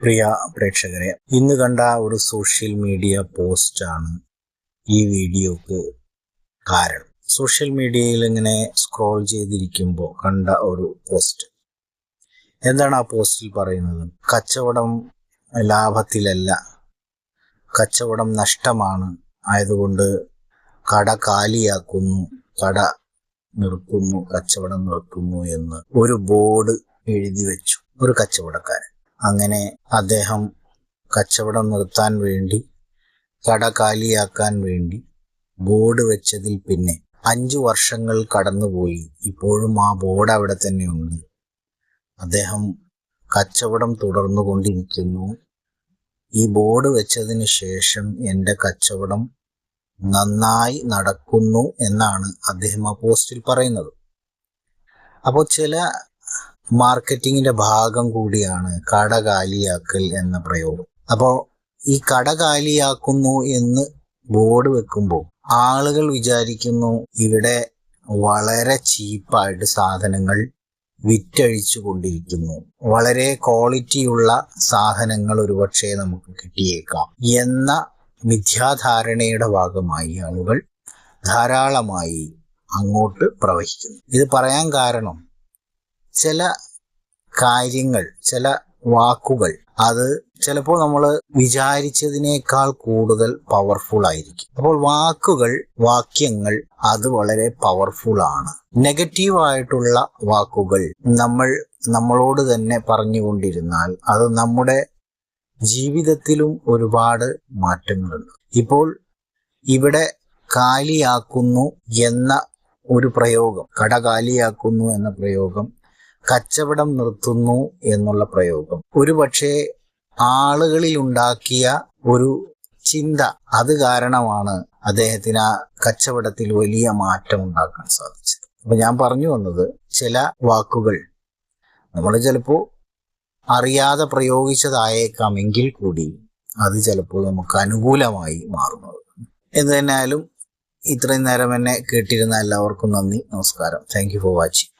പ്രിയ പ്രേക്ഷകരെ ഇന്ന് കണ്ട ഒരു സോഷ്യൽ മീഡിയ പോസ്റ്റാണ് ഈ വീഡിയോക്ക് കാരണം. സോഷ്യൽ മീഡിയയിൽ ഇങ്ങനെ സ്ക്രോൾ ചെയ്തിരിക്കുമ്പോൾ കണ്ട ഒരു പോസ്റ്റ് എന്താണ് ആ പോസ്റ്റിൽ പറയുന്നത്? കച്ചവടം ലാഭത്തിലല്ല കച്ചവടം നഷ്ടമാണ്. ആയതുകൊണ്ട് കട കാലിയാക്കുന്നു കട നിർത്തുന്നു കച്ചവടം നിർത്തുന്നു എന്ന് ഒരു ബോർഡ് എഴുതി വെച്ചു. ഒരു കച്ചവടക്കാരൻ. അങ്ങനെ അദ്ദേഹം കച്ചവടം നിർത്താൻ വേണ്ടി കട കാലിയാക്കാൻ വേണ്ടി ബോർഡ് വെച്ചതിൽ പിന്നെ അഞ്ചു വർഷങ്ങൾ കടന്നുപോയി. ഇപ്പോഴും ആ ബോർഡ് അവിടെ തന്നെയുണ്ട്. അദ്ദേഹം കച്ചവടം തുടർന്നു കൊണ്ടിരിക്കുന്നു ഈ ബോർഡ് വെച്ചതിന് ശേഷം എന്റെ കച്ചവടം നന്നായി നടക്കുന്നു എന്നാണ് അദ്ദേഹം ആ പോസ്റ്റിൽ പറയുന്നത്. അപ്പോൾ ചില മാർക്കറ്റിങ്ങിന്റെ ഭാഗം കൂടിയാണ് കട കാലിയാക്കൽ എന്ന പ്രയോഗം. അപ്പോൾ ഈ കട കാലിയാക്കുന്നു എന്ന് ബോർഡ് വെക്കുമ്പോൾ ആളുകൾ വിചാരിക്കുന്നു ഇവിടെ വളരെ ചീപ്പായിട്ട് സാധനങ്ങൾ വിറ്റഴിച്ചു കൊണ്ടിരിക്കുന്നു വളരെ ക്വാളിറ്റിയുള്ള സാധനങ്ങൾ ഒരുപക്ഷെ നമുക്ക് കിട്ടിയേക്കാം എന്ന മിഥ്യാധാരണയുടെ ഭാഗമായി ആളുകൾ ധാരാളമായി അങ്ങോട്ട് പ്രവഹിക്കുന്നു. ഇത് പറയാൻ കാരണം ചില കാര്യങ്ങൾ ചില വാക്കുകൾ അത് ചിലപ്പോൾ നമ്മൾ വിചാരിച്ചതിനേക്കാൾ കൂടുതൽ പവർഫുൾ ആയിരിക്കും. അപ്പോൾ വാക്കുകൾ വാക്യങ്ങൾ അത് വളരെ പവർഫുൾ ആണ്. നെഗറ്റീവായിട്ടുള്ള വാക്കുകൾ നമ്മൾ നമ്മളോട് തന്നെ പറഞ്ഞുകൊണ്ടിരുന്നാൽ അത് നമ്മുടെ ജീവിതത്തിലും ഒരുപാട് മാറ്റങ്ങളുണ്ട്. ഇപ്പോൾ ഇവിടെ കാലിയാക്കുന്നു എന്ന ഒരു പ്രയോഗം കട കാലിയാക്കുന്നു എന്ന പ്രയോഗം കച്ചവടം നിർത്തുന്നു എന്നുള്ള പ്രയോഗം. ഒരുപക്ഷെ ആളുകളിൽ ഉണ്ടാക്കിയ ഒരു ചിന്ത അത് കാരണമാണ് അദ്ദേഹത്തിന് ആ കച്ചവടത്തിൽ വലിയ മാറ്റം ഉണ്ടാക്കാൻ സാധിച്ചത്. അപ്പൊ ഞാൻ പറഞ്ഞു വന്നത് ചില വാക്കുകൾ നമ്മൾ ചിലപ്പോൾ അറിയാതെ പ്രയോഗിച്ചതായേക്കാം എങ്കിൽ കൂടി അത് ചിലപ്പോൾ നമുക്ക് അനുകൂലമായി മാറുന്നത്. എന്ന് തന്നെയാലും ഇത്രയും നേരം എന്നെ കേട്ടിരുന്ന എല്ലാവർക്കും നന്ദി നമസ്കാരം. Thank for watching